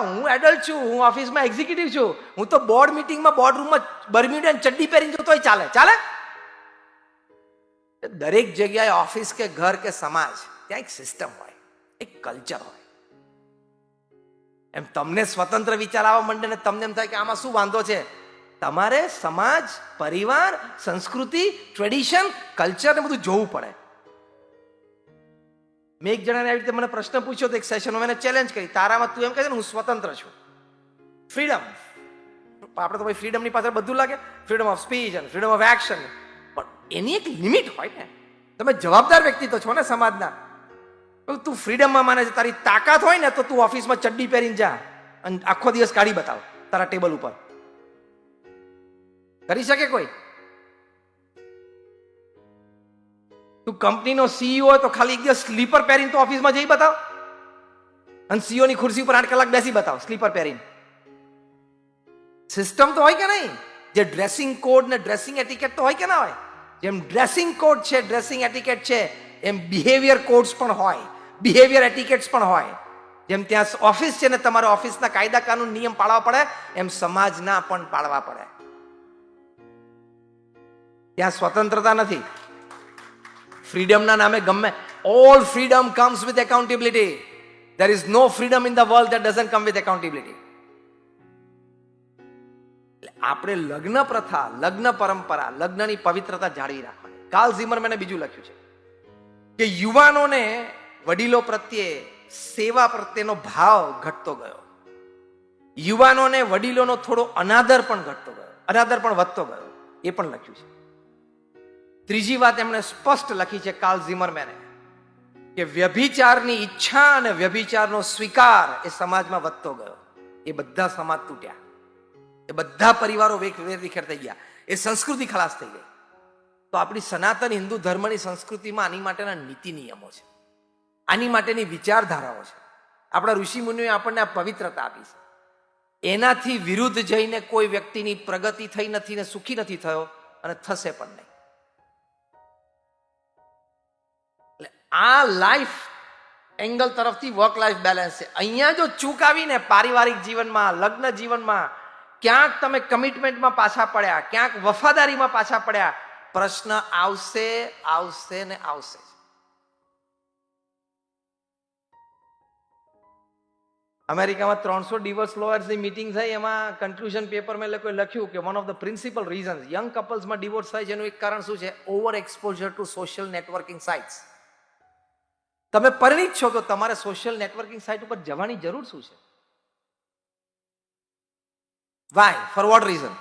હું એડલ્ટ છું, હું ઓફિસમાં એક્ઝિક્યુટિવ છું. હું તો બોર્ડ મિટિંગમાં બોર્ડ રૂમમાં બર્મ્યુડન ચડ્ડી પહેરીને જતો ચાલે. ચાલે? દરેક જગ્યાએ ઓફિસ કે ઘર કે સમાજ, ત્યાં એક સિસ્ટમ હોય, એક કલ્ચર હોય. એમ તમને સ્વતંત્ર વિચાર આવવા માંડે ને તમને એમ થાય કે આમાં શું વાંધો છે? તમારે સમાજ, પરિવાર, સંસ્કૃતિ ટ્રેડિશન કલ્ચર ને બધું જોવું પડે. મેં એક જણાને આવી રીતે મને પ્રશ્ન પૂછ્યો તો એક સેશનમાં મેં ચેલેન્જ કરી. તારામાં તું એમ કહે છે હું સ્વતંત્ર છું. ફ્રીડમ આપણે તો ભાઈ ફ્રીડમની પાછળ બધું લાગે. ફ્રીડમ ઓફ સ્પીચ અને ફ્રીડમ ઓફ એક્શન પણ એની એક લિમિટ હોય ને. તમે જવાબદાર વ્યક્તિ તો છો ને સમાજના. તું ફ્રીડમમાં માને છે. તારી તાકાત હોય ને, તો તું ઓફિસમાં ચડ્ડી પહેરીને જા. અને આખો દિવસ કાઢી બતાવ તારા ટેબલ ઉપર. કરી શકે કોઈ? તું કંપનીનો સીઈઓ તો ખાલી એક સ્લીપર પહેરીને તો ઓફિસમાં જઈ બતાવ. અને સીઓની ખુરશી ઉપર આઠ કલાક બેસી બતાવ, સ્લીપર પહેરીને. સિસ્ટમ તો હોય કે નહીં? જે ડ્રેસિંગ કોડ ને ડ્રેસિંગ એટિકેટ તો હોય કે ના હોય? જેમ ડ્રેસિંગ કોડ છે ડ્રેસિંગ એટિકેટ છે, એમ બિહેવિયર કોડ્સ પણ હોય. બિહેવિયર એટિકેટ્સ પણ હોય. જેમ ત્યાં ઓફિસ છે ને તમારે ઓફિસના કાયદા કાનૂન નિયમ પાળવા પડે, એમ સમાજના પણ પાળવા પડે. ત્યાં સ્વતંત્રતા નથી. ફ્રીડમના નામે ગમે. All freedom comes with accountability there is no freedom in the world that doesn't come with accountability આપણે લગ્ન પ્રથા, લગ્ન પરંપરા, લગ્નની પવિત્રતા જાળવી રાખવાની. કાલ ઝીમરમેને બીજું લખ્યું છે કે યુવાનોને વડીલો પ્રત્યે સેવા પ્રત્યેનો ભાવ ઘટતો ગયો. યુવાનોને વડીલોનો થોડો અનાદર પણ ઘટતો ગયો. અનાદર પણ વધતો ગયો. એ પણ લખ્યું છે. ત્રીજી વાત એમણે સ્પષ્ટ લખી છે કાલ ઝીમરમેને કે વ્યભિચારની ઈચ્છા અને વ્યભિચારનો સ્વીકાર એ સમાજમાં વધતો ગયો. એ બધા સમાજ તૂટ્યા. એ બધા પરિવારો વેખ વેરવિખેર થઈ ગયા. એ સંસ્કૃતિ ખલાસ થઈ ગઈ. તો આપણી સનાતન હિન્દુ ધર્મની સંસ્કૃતિમાં આની માટેના નીતિ નિયમો છે. આની માટેની વિચારધારાઓ છે. આપણા ઋષિ મુનિઓએ આપણને આ પવિત્રતા આપી છે. એનાથી વિરુદ્ધ જઈને કોઈ વ્યક્તિની પ્રગતિ થઈ નથી ને સુખી નથી થયો અને થશે પણ નહીં. આ લાઈફ એંગલ તરફથી વર્ક લાઈફ બેલેન્સ છે. અહીંયા જો ચૂક આવીને પારિવારિક જીવનમાં, લગ્ન જીવનમાં ક્યાંક તમે કમિટમેન્ટમાં પાછા પડ્યા, ક્યાંક વફાદારીમાં પાછા પડ્યા, પ્રશ્ન આવશે આવશે ને આવશે. અમેરિકામાં ત્રણસો ડિવોર્સ લોયર્સની મિટિંગ થઈ, એમાં કન્ક્લુઝન પેપરમાં લોકોએ લખ્યું કે one of the principal reasons young કપલ્સમાં divorce થાય છે, એનું એક કારણ શું છે? Over exposure to social networking sites તમે પરિણિત છો તો તમારે સોશિયલ નેટવર્કિંગ સાઇટ ઉપર જવાની જરૂર શું છે? વાય ફોર વોટ રીઝન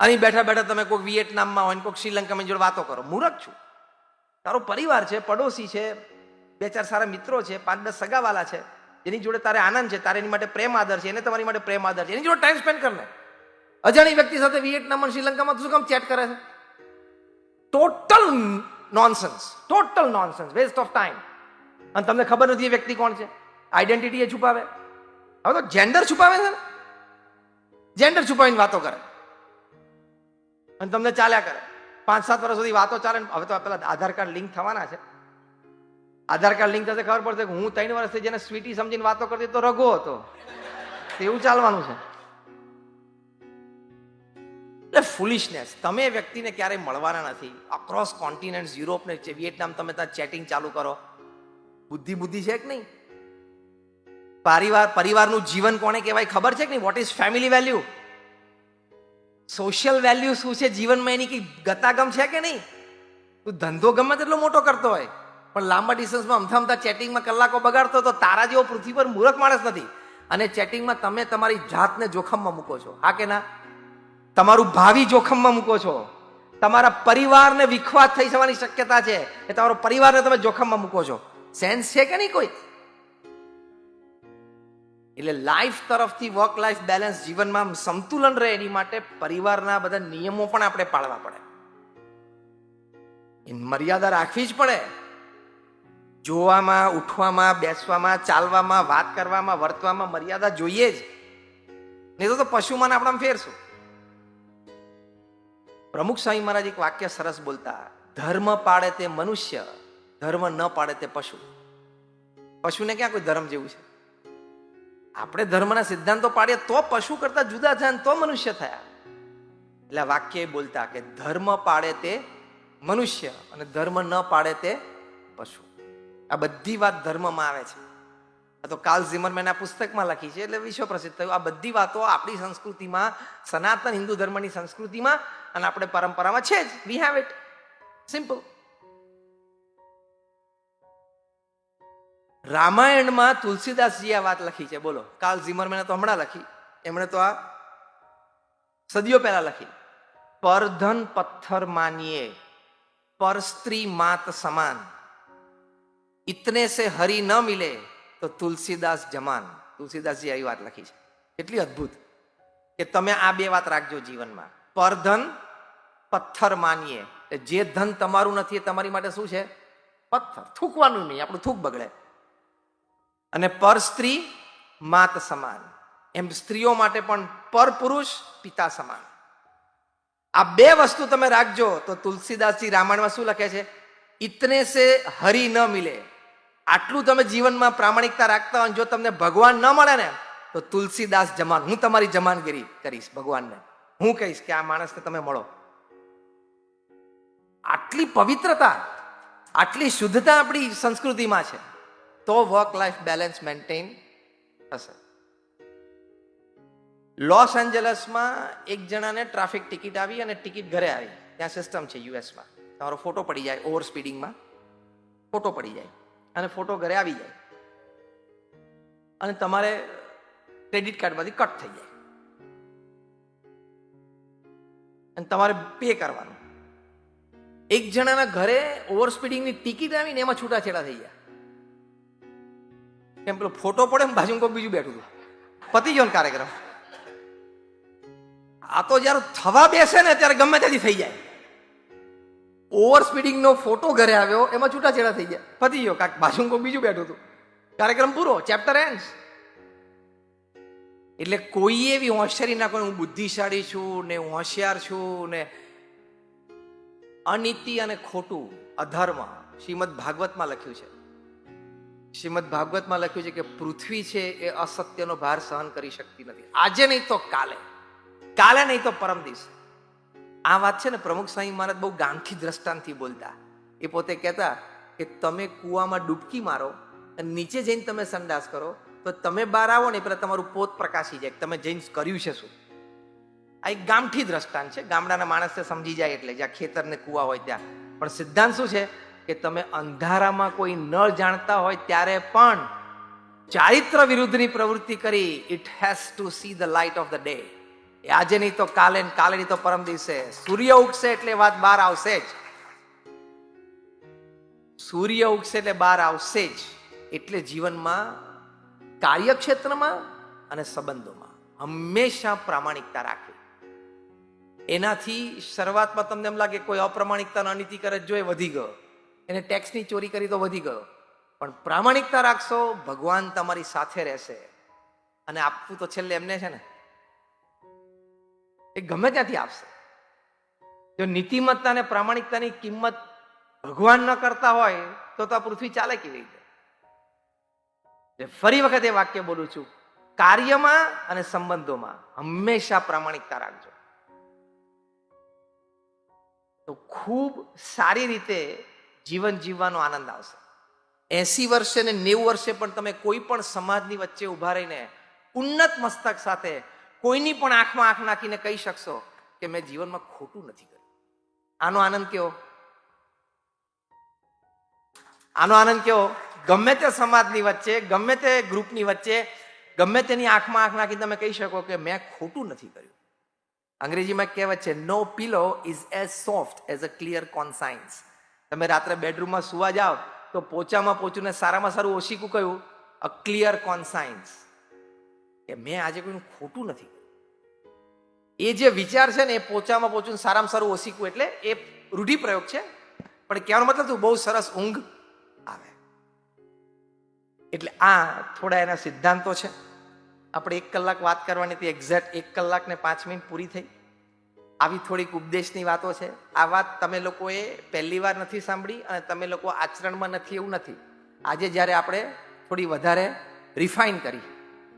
અહીં બેઠા બેઠા તમે કોઈક વિયેટનામમાં હોય કોઈક શ્રીલંકામાં જોડે વાતો કરો. મૂરખ છું. તારો પરિવાર છે, પડોશી છે, બે ચાર સારા મિત્રો છે, પાંચ દસ સગાવાલા છે, એની જોડે તારે આનંદ છે, તારે એની માટે પ્રેમ આદર છે, એને તમારી માટે પ્રેમ આદર છે, એની જોડે ટાઈમ સ્પેન્ડ કરને અજાણી વ્યક્તિ સાથે વિયેટનામ શ્રીલંકામાં શું કામ ચેટ કરે છે? Total nonsense total nonsense waste of time અને તમને ખબર નથી એ વ્યક્તિ કોણ છે? આઈડેન્ટિટી એ છુપાવે. હવે તો જેન્ડર છુપાવે છે ને? જેન્ડર છુપાવીને વાતો કરે. અને તમને ચાલ્યા કરે. પાંચ સાત વર્ષ સુધી વાતો ચાલે હવે તો પેલા આધાર કાર્ડ લિંક થવાના છે. આધાર કાર્ડ લિંક થશે ખબર પડશે કે હું ત્રણ વર્ષથી જેને સ્વીટી સમજીને વાતો કરતી તો રઘો હતો. એવું ચાલવાનું છે. એટલે ફુલિશનેસ તમે વ્યક્તિને ક્યારેય મળવાના નથી. અક્રોસ કોન્ટિનેન્ટ યુરોપ ને વિયેટનામ તમે ત્યાં ચેટિંગ ચાલુ કરો. બુદ્ધિ બુદ્ધિ છે કે નહીં? પરિવાર પરિવારનું જીવન કોને કહેવાય ખબર છે કે નહીં? What is family value social value શું છે જીવનમાં એની કઈ ગતાગમ છે કે નહીં? તું ધંધો ગમે તેટલો મોટો કરતો હોય, પણ લાંબા ડિસ્ટન્સમાં અમથા અમથા ચેટિંગમાં કલાકો બગાડતો તો તારા જેવો પૃથ્વી પર મૂર્ખ માણસ નથી. અને ચેટિંગમાં તમે તમારી જાતને જોખમમાં મૂકો છો. હા કે ના? તમારું ભાવિ જોખમમાં મૂકો છો. તમારા પરિવારને વિખવાદ થઈ જવાની શક્યતા છે. એ તમારો પરિવારને તમે જોખમમાં મૂકો છો. સેન્સ છે કે નહીં કોઈ એટલે લાઈફ તરફથી વર્ક લાઈફ બેલેન્સ જીવનમાં સંતુલન રહે એની માટે પરિવારના બધા નિયમો પણ આપણે પાળવા પડે. એ મર્યાદા રાખવી જ પડે. જોવામાં, ઉઠવામાં, બેસવામાં, ચાલવામાં, વાત કરવામાં, વર્તવામાં મર્યાદા જોઈએ જ. નહીં તો પશુમાં આપણા ફેરશું. પ્રમુખ સ્વામી મહારાજ એક વાક્ય સરસ બોલતા, ધર્મ પાડે તે મનુષ્ય ધર્મ ન પાડે તે પશુ. પશુને ક્યાં કોઈ ધર્મ જેવું છે? આપણે ધર્મના સિદ્ધાંતો પાડીએ તો પશુ કરતા જુદા થયા તો મનુષ્ય થયા. એટલે વાક્ય બોલતા કે ધર્મ પાડે તે મનુષ્ય અને ધર્મ ન પાડે તે પશુ. આ બધી વાત ધર્મમાં આવે છે. આ તો કાલ ઝિમરમેન પુસ્તકમાં લખી છે, એટલે વિશ્વ પ્રસિદ્ધ થયું. આ બધી વાતો આપણી સંસ્કૃતિમાં, સનાતન હિન્દુ ધર્મની સંસ્કૃતિમાં અને આપણે પરંપરામાં છે જ. વી હેવ ઇટ સિમ્પલ રામાયણમાં તુલસીદાસજી આ વાત લખી છે, બોલો. કાલ ઝિમરમેને તો હમણાં લખી. એમણે તો આ સદીઓ પહેલા લખી. પર ધન પથ્થર માનીએ, પર સ્ત્રી માત સમાન. ઇતને સે હરી ન મિલે, તો તુલસીદાસ જમાન. તુલસીદાસજી આવી વાત લખી છે. કેટલી અદ્ભુત કે તમે આ બે વાત રાખજો જીવનમાં. પર ધન પથ્થર માનીએ. જે ધન તમારું નથી એ તમારી માટે શું છે? પથ્થર. થૂકવાનું નહીં, આપણું થૂક બગડે. અને પર સ્ત્રી માત સમાન. એમ સ્ત્રીઓ માટે પણ પર પુરુષ પિતા સમાન. આ બે વસ્તુ તમે રાખજો તો તુલસીદાસજી રામાયણમાં શું લખે છે? ઇતને સે હરી ન મિલે. આટલું તમે જીવનમાં પ્રામાણિકતા રાખતા હોય જો તમને ભગવાન ન મળે ને, તો તુલસીદાસ જમાન. હું તમારી જમાનગીરી કરીશ ભગવાનને. હું કહીશ કે આ માણસને તમે મળો. આટલી પવિત્રતા, આટલી શુદ્ધતા આપણી સંસ્કૃતિમાં છે. તો વર્ક લાઈફ બેલેન્સ મેન્ટેન થશે. લોસ એન્જલસમાં એક જણાને ટ્રાફિક ટિકિટ આવી અને ટિકિટ ઘરે આવી. ત્યાં સિસ્ટમ છે યુએસમાં તમારો ફોટો પડી જાય ઓવર સ્પીડિંગમાં ફોટો પડી જાય અને ફોટો ઘરે આવી જાય. અને તમારે ક્રેડિટ કાર્ડમાંથી કટ થઈ જાય. અને તમારે પે કરવાનું. એક જણાના ઘરે ઓવર સ્પીડિંગની ટિકિટ આવીને એમાં છૂટાછેડા થઈ ગયા. કેમ પેલો ફોટો પડે ને બાજુ કોઈ બીજું બેઠું પતી ગયો ને કાર્યક્રમ. આ તો જ્યારે થવા બેસે ને ત્યારે ગમે ત્યાંથી થઈ જાય. ઓવર સ્પીડિંગ નો ફોટો ઘરે આવ્યો, એમાં છૂટાછેડા થઈ ગયા. પતી ગયો કાંક બાજુ કોઈ બીજું બેઠું હતું. કાર્યક્રમ પૂરો ચેપ્ટર એન્ડ એટલે કોઈ એવી હોશિયારી ના કોઈ હું બુદ્ધિશાળી છું ને હું હોશિયાર છું ને અનીતિ અને ખોટું અધર્મ શ્રીમદ ભાગવતમાં લખ્યું છે. શ્રીમદ ભાગવતમાં લખ્યું છે કે પૃથ્વી છે એ અસત્યનો ભાર સહન કરી શકતી નથી. આજે નહીં તો કાલે. કાલે નહીં તો પરમ દિવસે. આ વાત છે ને પ્રમુખ સ્વામી મહારાજ બહુ ગામથી દ્રષ્ટાંતથી બોલતા. એ પોતે કહેતા કે તમે કૂવામાં ડૂબકી મારો અને નીચે જઈને તમે સંડાસ કરો, તો તમે બહાર આવો ને પેલા તમારું પોત પ્રકાશી જાય તમે જઈને કર્યું છે શું? આ એક ગામઠી દ્રષ્ટાંત છે. ગામડાના માણસને સમજી જાય એટલે જ્યાં ખેતર ને કૂવા હોય ત્યાં. પણ સિદ્ધાંત શું છે? કે તમે અંધારામાં કોઈ ન જાણતા હોય ત્યારે પણ ચારિત્ર વિરુદ્ધની પ્રવૃત્તિ કરી it has to see the light of the day આજે નહીં તો કાલે કાલે નહીં તો પરમ દિવસે. સૂર્ય ઉગશે એટલે વાત બહાર આવશે જ. સૂર્ય ઉગશે એટલે બહાર આવશે જ. એટલે જીવનમાં, કાર્યક્ષેત્રમાં અને સંબંધોમાં હંમેશા પ્રામાણિકતા રાખવી. એનાથી શરૂઆતમાં તમને એમ લાગે કોઈ અપ્રામાણિકતા અનીતિ કરે જો વધી ગયો. એને ટેક્સની ચોરી કરી તો વધી ગયો. પણ પ્રામાણિકતા રાખશો, ભગવાન તમારી સાથે રહેશે. અને આપવું તો છેલ્લે એમને છે ને. એ ગમે ત્યાંથી આપશે. જો નીતિમત્તા અને પ્રામાણિકતાની કિંમત ભગવાન ન કરતા હોય, તો તો આ પૃથ્વી ચાલે કેવી રીતે? ફરી વખત એ વાક્ય બોલું છું, કાર્યમાં અને સંબંધોમાં હંમેશા પ્રામાણિકતા રાખજો. તો ખૂબ સારી રીતે જીવન જીવવાનો આનંદ આવશે. એસી વર્ષે ને નેવું વર્ષે પણ તમે કોઈ પણ સમાજની વચ્ચે ઊભા રહીને ઉન્નત મસ્તક સાથે કોઈની પણ આંખમાં આંખ નાખીને કહી શકશો કે મેં જીવનમાં ખોટું નથી કર્યું. આનો આનંદ કેવો? આનો આનંદ કેવો? ગમે તે સમાજની વચ્ચે, ગમે તે ગ્રુપની વચ્ચે, ગમે તેની આંખમાં આંખ નાખી તમે કહી શકો કે મેં ખોટું નથી કર્યું. અંગ્રેજીમાં કહેવત છે no pillow is as soft as a clear conscience તમે રાત્રે બેડરૂમમાં સુવા જાઓ, તો પોચામાં પોચું ને સારામાં સારું ઓશીકું કહ્યું અ ક્લિયર કોન્સાઇન્સ કે મેં આજે કોઈનું ખોટું નથી એ જે વિચાર છે ને, એ પોચામાં પોચું સારામાં સારું ઓશીકું એટલે એ રૂઢિપ્રયોગ છે. પણ કહેવાનો મતલબ તું બહુ સરસ ઊંઘ આવે. એટલે આ થોડા એના સિદ્ધાંતો છે. આપણે એક કલાક વાત કરવાની હતી એક્ઝેક્ટ એક કલાક ને પાંચ મિનિટ પૂરી થઈ. આવી થોડીક ઉપદેશની વાતો છે. આ વાત તમે લોકોએ પહેલી વાર નથી સાંભળી અને તમે લોકો આચરણમાં નથી એવું નથી. આજે જ્યારે આપણે થોડી વધારે રિફાઇન કરી,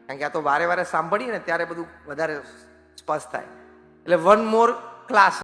કારણ કે આ તો વારે વારે સાંભળીએ ને ત્યારે બધું વધારે સ્પષ્ટ થાય. એટલે વન મોર ક્લાસ